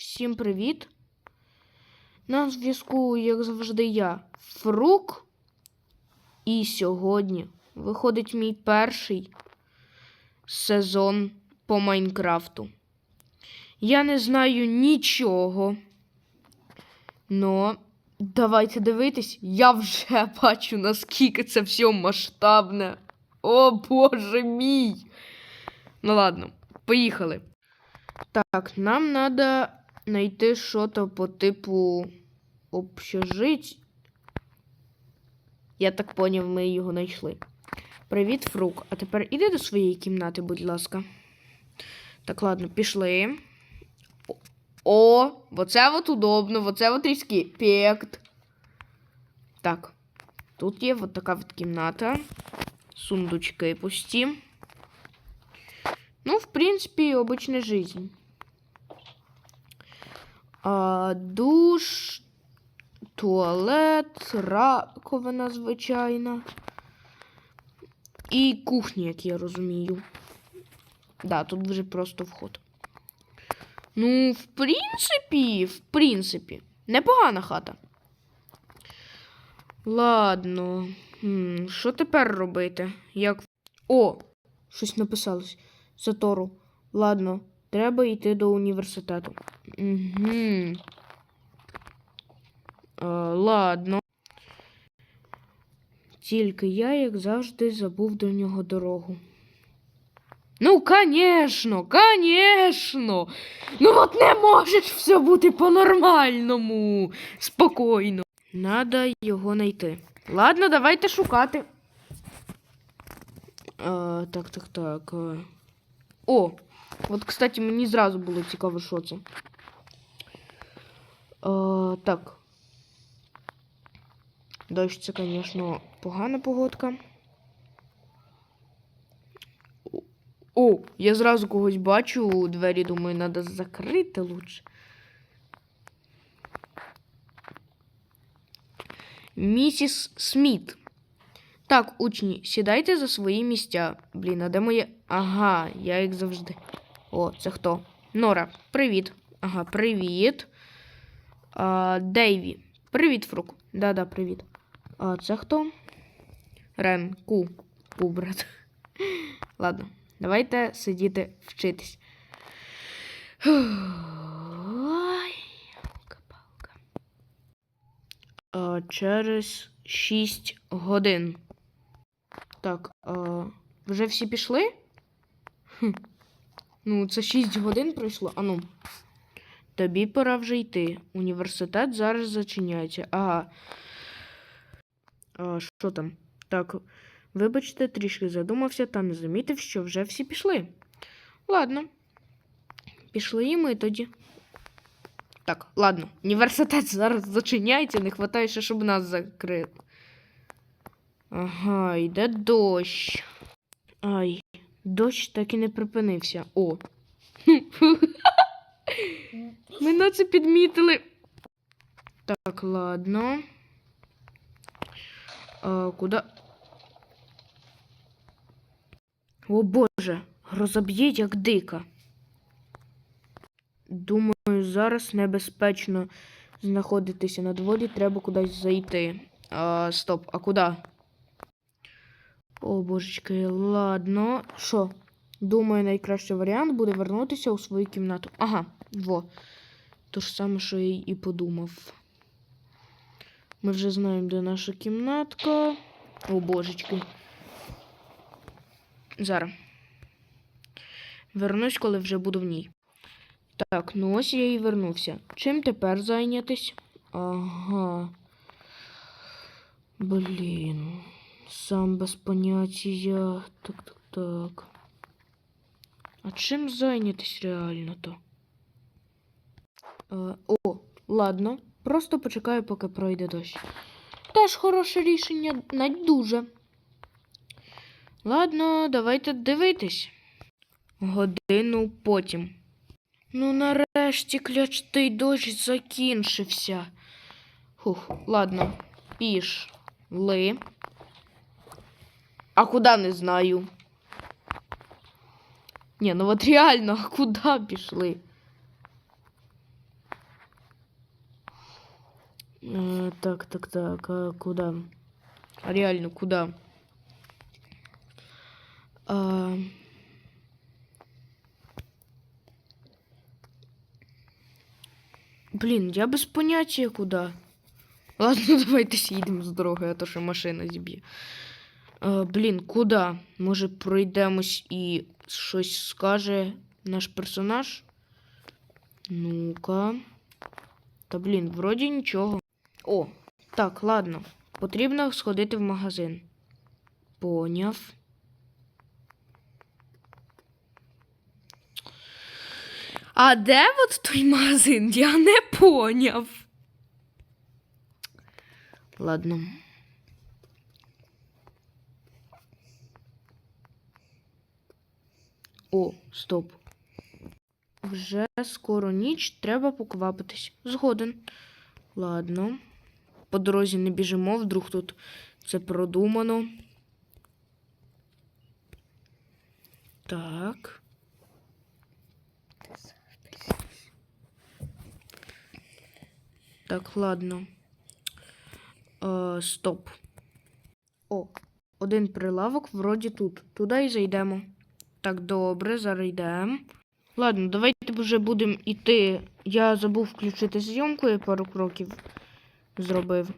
Всім привіт! На зв'язку, як завжди, я Фрук. І сьогодні виходить мій перший сезон по Майнкрафту. Я не знаю нічого. Но давайте дивитись, я вже бачу, наскільки це все масштабне. О боже мій! Ну ладно, поїхали. Так, нам надо знайти щось по типу общежить. Я так поняв, ми його знайшли. Привіт, Фрук. А тепер іди до своєї кімнати, будь ласка. Так, ладно, пішли. О, оце от удобно, оце от респект. Так, тут є от така от кімната. Сундучки пусті. Ну, в принципе, обычная жизнь. А, душ, туалет, раковина звичайна. І кухня, як я розумію. Да, тут вже просто вход. Ну, в принципі, в принципі, непогана хата. Ладно. Що тепер робити? Як. О! Щось написалось. Затору. Ладно, треба йти до університету. Угу. А, ладно. Тільки я, як завжди, забув до нього дорогу. Ну, конечно, конечно. Ну от не можеш все бути по-нормальному. Спокійно. Надо його знайти. Ладно, давайте шукати. А, так, так, так. О! От, кстати, мені зразу було цікаво, що це. А, так. Дощ це, звісно, погана погодка. О, я зразу когось бачу у двері, думаю, треба закрити лучше. Місіс Сміт. Так, учні, сідайте за свої місця. Блін, а де моє. Ага, я як завжди. О, це хто? Нора, привіт. Ага, привіт. А, Дейві. Привіт, Фрук. Да-да, привіт. А це хто? Рен, Ку. Ку, брат. Ладно, давайте сидіти вчитись. Ой, палка. А, через 6 годин. Так, а, вже всі пішли? Хм. Ну, це 6 годин пройшло. Ану. Тобі пора вже йти. Університет зараз зачиняється. Ага. А, що там? Так, вибачте, трішки задумався та не замітив, що вже всі пішли. Ладно. Пішли і ми тоді. Так, ладно. Університет зараз зачиняється, не вистачає ще, щоб нас закрили. Ага, йде дощ. Ай, дощ так і не припинився. О. Ми на це підмітили. Так, ладно. А, куди? О Боже, б'є як дика. Думаю, зараз небезпечно знаходитися на дворі, треба кудись зайти. А, стоп, а куди? О, божечки, ладно. Що? Думаю, найкращий варіант буде вернутися у свою кімнату. Ага, во. То ж саме, що я і подумав. Ми вже знаємо, де наша кімнатка. О, божечки. Зараз. Вернусь, коли вже буду в ній. Так, ну ось я і вернувся. Чим тепер зайнятись? Ага. Блін. Сам без поняття. Так, так, так. А чим зайнятись реально-то? Е, о, ладно. Просто почекаю, поки пройде дощ. Теж хороше рішення, навіть дуже. Ладно, давайте дивитись. Годину потім. Ну, нарешті клячтий дощ закінчився. Хух, ладно, пішли. А куди не знаю. Ні, ну от реально, а куди пішли? Е, так, так, так. А куда? Реально, куда? А... Блін, я без поняття куди. Ладно, давайте з'їдемо з дороги, а то що машина зіб'є. Блін, куди? Може пройдемось і щось скаже наш персонаж? Ну-ка. Та блін, вроді нічого. О, так, ладно. Потрібно сходити в магазин. Поняв. А де от той магазин? Я не поняв. Ладно. О, стоп. Вже скоро ніч, треба поквапитись. Згоден. Ладно. По дорозі не біжимо, вдруг тут це продумано. Так. Так, ладно. Е, стоп. О, один прилавок вроді тут. Туди і зайдемо. Так, добре, зараз йдемо. Ладно, давайте вже будемо йти. Я забув включити зйомку, я пару кроків зробив.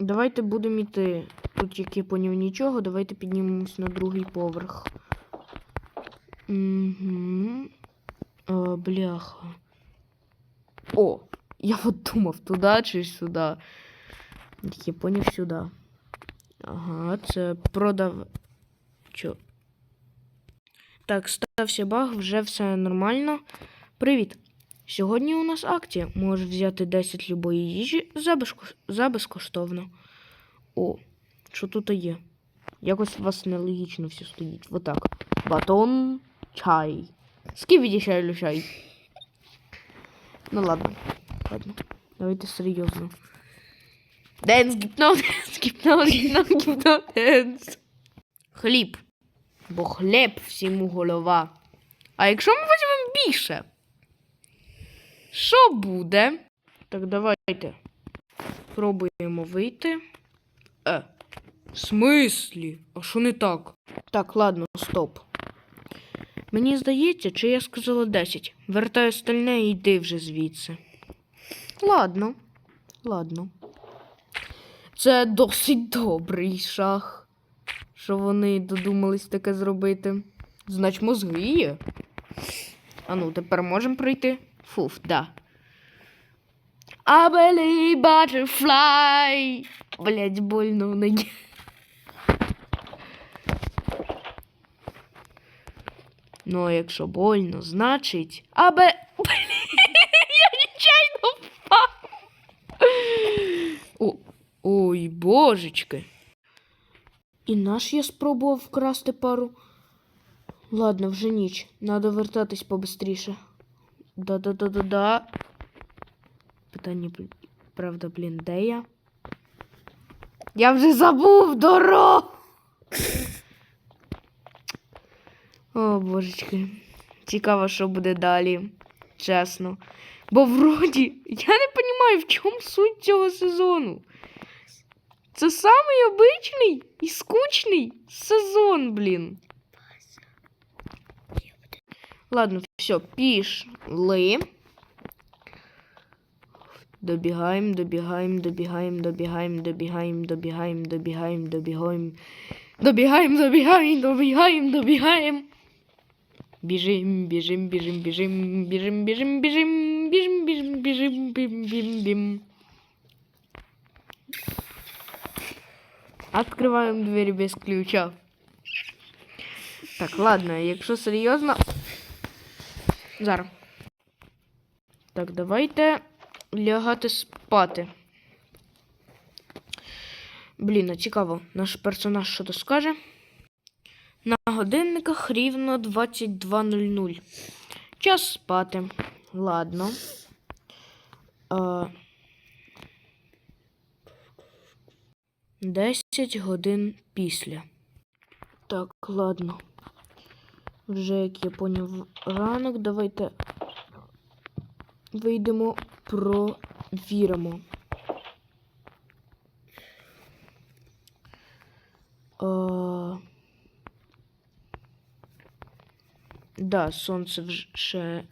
Давайте будемо йти. Тут як я поняв нічого, давайте піднімемось на другий поверх. Угу. Е, бляха. О, я от думав, туди чи сюди. Як я поняв сюди. Ага, це продав. Чо? Так, стався баг, вже все нормально. Привіт. Сьогодні у нас акція. Можеш взяти 10 любої їжі за, безко... за безкоштовно. О, що тут є? Якось у вас нелогічно все стоїть. Отак. Батон, чай. Скільки чай чай? Ну ладно. Ладно. Давайте серйозно. Денс, гіпно, денс, гіпно, гіпно. Хліб. Бо хліб всьому голова. А якщо ми візьмемо більше? Що буде? Так, давайте. Пробуємо вийти. Е. В смислі? А що не так? Так, ладно, стоп. Мені здається, чи я сказала 10. Вертай остальне і йди вже звідси. Ладно, ладно. Це досить добрий шах, що вони додумались таке зробити. Знач мозги є. А ну, тепер можемо пройти? Фуф, да. I believe butterfly. Блять, больно в ногі. Ну, а якщо больно, значить. Абе. Блін, я нечайно впав. О, ой, божечки. І наш я спробував вкрасти пару. Ладно, вже ніч. Надо вертатись побистріше. Да-да-да-да-да. Питання, правда, блін, де я? Я вже забув дорогу. О, божечки. Цікаво, що буде далі. Чесно. Бо вроді я не розумію, в чому суть цього сезону. Це самий обичний і скучний сезон, блін. Ладно, все, пішли. Добігаємо, добігаємо, добігаємо, добігаємо, добігаємо, добігаємо, добігаємо, добігаємо. Добігаємо, добігаємо, добігаємо, добігаємо. Біжим, біжим, біжим, біжим, біжим, біжим, біжим, біжим, біжим, біжим, бім, бім, Открываем двери без ключа. Так, ладно, якщо серйозно. Зараз. Так, давайте лягати спати. Блін, а цікаво, наш персонаж що то скаже. На годинниках рівно 22.00. Час спати. Ладно. А... 10 годин після. Так, ладно. Вже, як я поняв, ранок, давайте вийдемо, провіримо. А... Да, сонце вже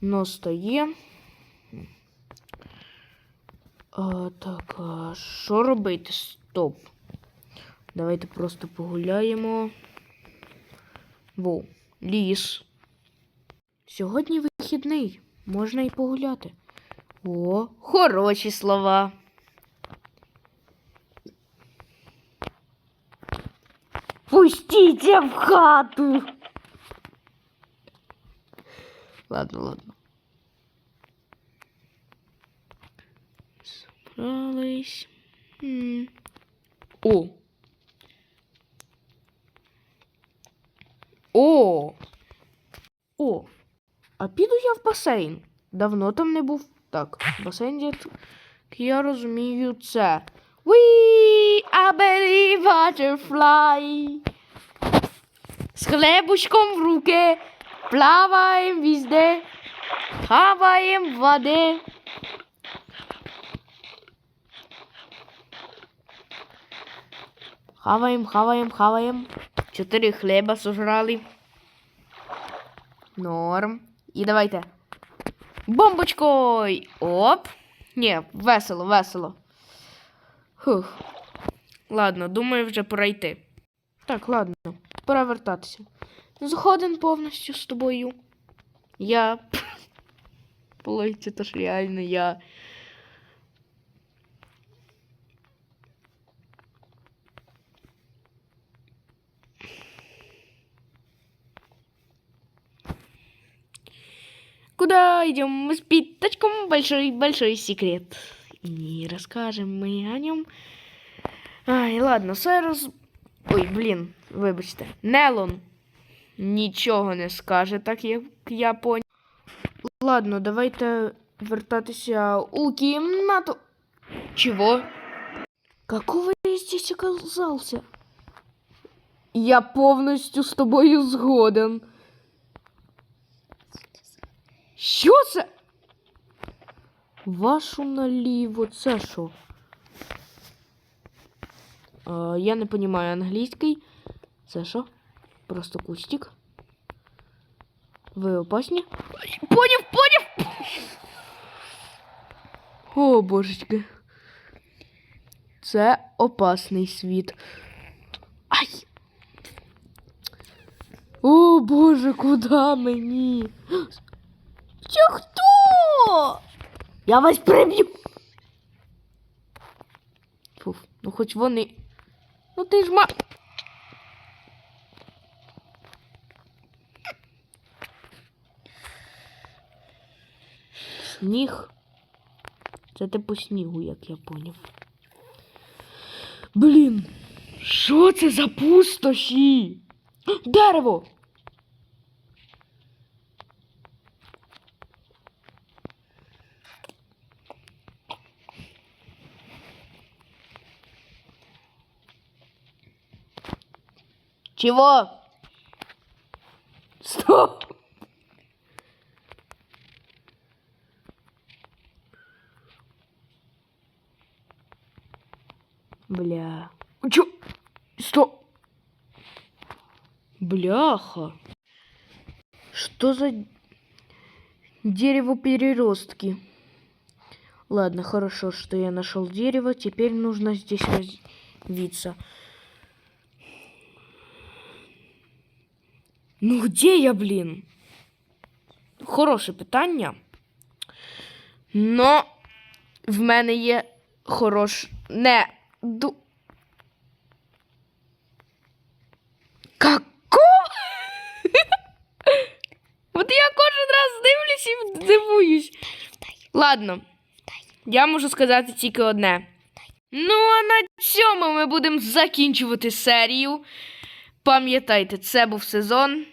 настає. А, Так, а що робити? Стоп. Давайте просто погуляємо. Воу, ліс. Сьогодні вихідний. Можна і погуляти. О, хороші слова. Пустите в хату. Ладно, ладно. Собрались. О. О. О. А піду я в басейн. Давно там не був. Так, басейн, як я розумію, це. We are belly butterfly. З хлебушком в руки. Плаваем везде. Хаваем в воде. Хаваем, хаваем, хаваем. Чотири хліба сожрали. Норм. І давайте. Бомбочкою! Оп! Ні, весело, весело. Хух. Ладно, думаю, вже пора йти. Так, ладно, пора вертатися. Згоден повністю з тобою. Я. Полиці, то ж реально я. Куда идем мы с Питочком? Большой-большой секрет. И не расскажем мы о нем. Ай, ладно, зараз... Ой, блін, вибачте. Нелон нічого не скаже, так як я понял. Ладно, давайте вертатися у кімнату. Чего? Какого я здесь оказался? Я повністю з тобою згоден. Що це? Вашу наліво, це що? А, я не понимаю англійський. Це що? Просто кустик. Ви опасні? Поняв, поняв! О, божечки. Це опасний світ. Ай! О, боже, куди мені? Це хто? Я вас приб'ю. Фуф, ну хоч вони. Ну ти ж ма. Сніг. Це типу снігу, як я поняв. Блін, що це за пустоші? Дерево! Чего? Стоп! Бля. Чё? Стоп! Бляха. Что за дерево переростки? Ладно, хорошо, что я нашел дерево. Теперь нужно здесь развиться. Ну, где я, блін? Хороше питання. Но в мене є хорош. Не. Ду... Како? От я кожен раз дивлюсь і дивуюсь. Ладно. Я можу сказати тільки одне. Ну, а на цьому ми будемо закінчувати серію. Пам'ятайте, це був сезон.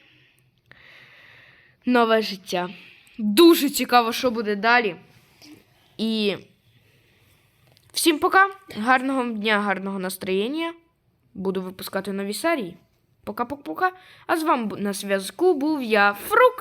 Нове життя. Дуже цікаво, що буде далі. І всім пока. Гарного дня, гарного настроєння. Буду випускати нові серії. Пока-пока-пока. А з вами на зв'язку був я, Фрук.